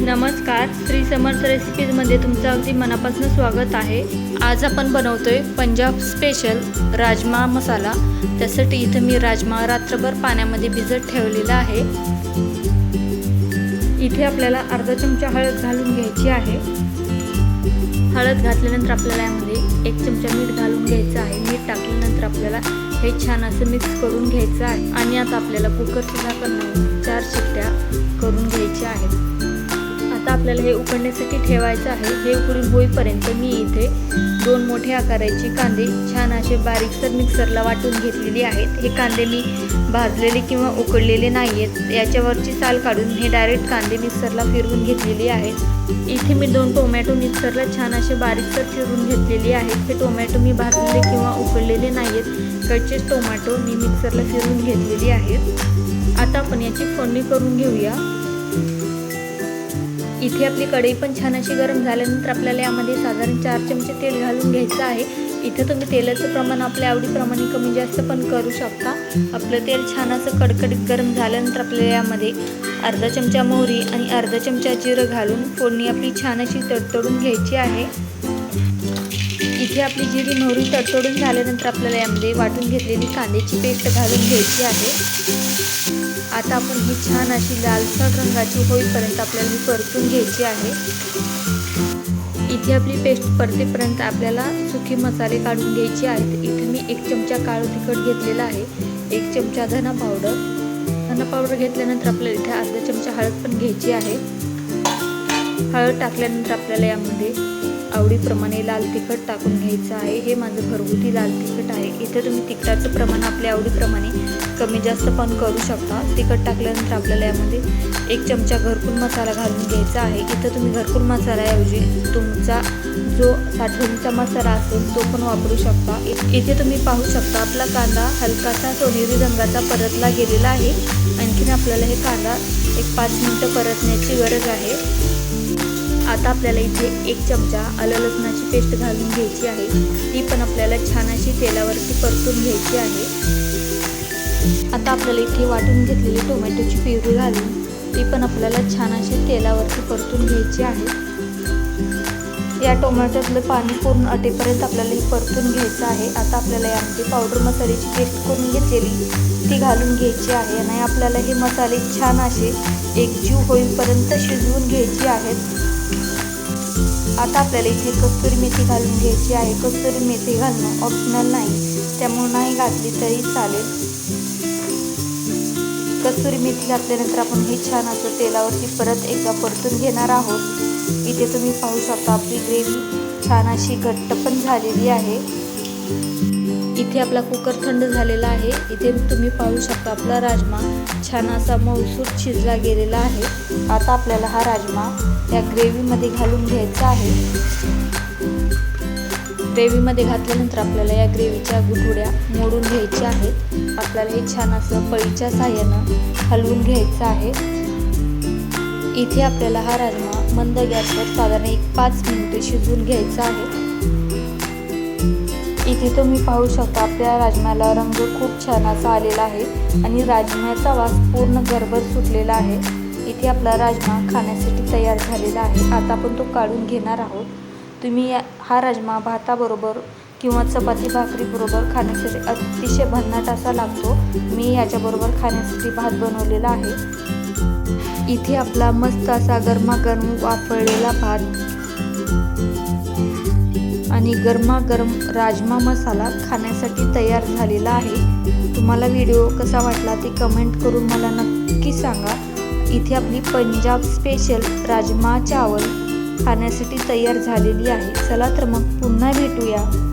नमस्कार श्री समर्थ रेसिपीजमध्ये तुमचं अगदी मनापासून स्वागत आहे. आज आपण बनवतोय पंजाब स्पेशल राजमा मसाला. त्यासाठी इथं मी राजमा रात्रभर पाण्यामध्ये भिजत ठेवलेला आहे. इथे आपल्याला अर्धा चमचा हळद घालून घ्यायची आहे. हळद घातल्यानंतर आपल्याला यामध्ये एक चमचा मीठ घालून घ्यायचं आहे. मीठ टाकल्यानंतर आपल्याला हे छान असं मिक्स करून घ्यायचं आहे. आणि आता आपल्याला कुकर सुद्धा लावून चार शिट्ट्या करून घ्यायच्या आहेत. आता आपल्याला हे उकडण्यासाठी ठेवायचं आहे. हे उकडून होईपर्यंत मी इथे दोन मोठे आकाराचे कांदे छान असे बारीकसर मिक्सरला वाटून घेतलेले आहेत. हे कांदे मी भाजलेले किंवा उकडलेले नाही आहेत याच्यावरची साल काढून हे डायरेक्ट कांदे मिक्सरला फिरवून घेतलेले आहेत. इथे मी दोन टोमॅटो मिक्सरला छान असे बारीकसर फिरून घेतलेले आहेत. हे टोमॅटो मी भाजलेले किंवा उकडलेले नाही आहेत कच्चेच टोमॅटो मी मिक्सरला फिरून घेतलेले आहेत. आता आपण याची फोडणी करून घेऊया. इथे आपली कढई पण छान अशी गरम झाल्यानंतर आपल्याला यामध्ये साधारण चार चमचे तेल घालून घ्यायचं आहे. इथे तुम्ही तेलाचं प्रमाण आपल्या आवडीप्रमाणे कमी जास्त पण करू शकता. आपलं तेल छान असं कडकडीत गरम झाल्यानंतर आपल्याला यामध्ये अर्धा चमचा मोहरी आणि अर्धा चमचा जिरं घालून फोडणी आपली छान अशी तडतडून घ्यायची आहे. इथे आपली जिरी मोहरी तडतडून झाल्यानंतर आपल्याला यामध्ये वाटून घेतलेली कांद्याची पेस्ट घालून घ्यायची आहे. आता आपण ही छान अशी लालसर रंगाची होईपर्यंत आपल्याला ही परतून घ्यायची आहे. इथे आपली पेस्ट परतेपर्यंत आपल्याला सुकी मसाले काढून घ्यायचे आहेत. इथे मी एक चमचा काळं तिखट घेतलेला आहे. एक चमचा धना पावडर. धना पावडर घेतल्यानंतर आपल्याला इथे अर्धा चमचा हळद पण घ्यायची आहे. हळद टाकल्यानंतर आपल्याला यामध्ये आवडीप्रमाणे लाल तिखट टाकून घ्यायचं आहे. हे माझं घरगुती लाल तिखट आहे. इथे तुम्ही तिखटाचं प्रमाण आपल्या आवडीप्रमाणे कमी जास्त पण करू शकता. तिखट टाकल्यानंतर आपल्याला यामध्ये एक चमचा घरकुल मसाला घालून घ्यायचा आहे. इथं तुम्ही घरकुल मसाल्याऐवजी तुमचा जो साठवणीचा मसाला असेल तो पण वापरू शकता. इथे तुम्ही पाहू शकता आपला कांदा हलकासा सोनेरी रंगाचा परतला गेलेला आहे. आणखीन आपल्याला हे कांदा एक पाच मिनटं परतण्याची गरज आहे. आता आपल्याला इथे एक चमचा आलं लसणाची पेस्ट घालून घ्यायची आहे. ती पण आपल्याला छान अशी तेलावरती परतून घ्यायची आहे. आता आपल्याला इथे वाटून घेतलेली टोमॅटोची प्युरी घालून ती पण आपल्याला छान अशी तेलावरती परतून घ्यायची आहे. या टोमॅटोतलं पाणी पूर्ण अटेपर्यंत आपल्याला ही परतून घ्यायचं आहे. आता आपल्याला यामध्ये पावडर मसाल्याची पेस्ट करून घेतलेली ती घालून घ्यायची आहे आणि आपल्याला हे मसाले छान असे एकजीव होईपर्यंत शिजवून घ्यायची आहेत. आता आपल्याला इथे कस्तुरी मेथी घालून घ्यायची आहे. कस्तुरी मेथी घालणं ऑप्शनल नाही. त्यामुळे नाही घातली तरी चालेल. कस्तुरी मेथी घातल्यानंतर आपण हे छान असं तेलावरती परत एकदा परतून घेणार आहोत. इथे तुम्ही पाहू शकता आपली ग्रेव्ही छान अशी घट्ट पण झालेली आहे. इथे आपला कुकर थंड झालेला आहे. इथे तुम्ही पाहू शकता आपला राजमा छान असा मौसूर शिजला गेलेला आहे. आता आपल्याला हा राजमा या ग्रेव्हीमध्ये घालून घ्यायचा आहे. ग्रेव्हीमध्ये घातल्यानंतर आपल्याला या ग्रेव्हीच्या गुठुड्या मोडून घ्यायच्या आहेत. आपल्याला हे छान असं पळीच्या साह्यानं हलवून घ्यायचं आहे. इथे आपल्याला हा राजमा मंद गॅसवर साधारण एक पाच मिनिटे शिजवून घ्यायचा आहे. इथे तुम्ही पाहू शकता आपल्या राजम्याला रंग खूप छान असा आलेला आहे आणि राजम्याचा वास पूर्ण गरभर सुटलेला आहे. इथे आपला राजमा खाण्यासाठी तयार झालेला आहे. आता आपण तो काढून घेणार आहोत. तुम्ही हा राजमा भाताबरोबर किंवा चपाती भाकरीबरोबर खाण्यासाठी अतिशय भन्नाट असा लागतो. मी याच्याबरोबर खाण्यासाठी भात बनवलेला आहे. इथे आपला मस्त असा गरमागरम वापरलेला भात. आणि गरमागरम राजमा मसाला खाण्यासाठी तयार झालेला आहे. तुम्हाला व्हिडिओ कसा वाटला ते कमेंट करून मला नक्की सांगा. इथे आपली पंजाब स्पेशल राजमा चावल खाण्यासाठी तयार झालेली आहे. चला तर मग पुन्हा भेटूया.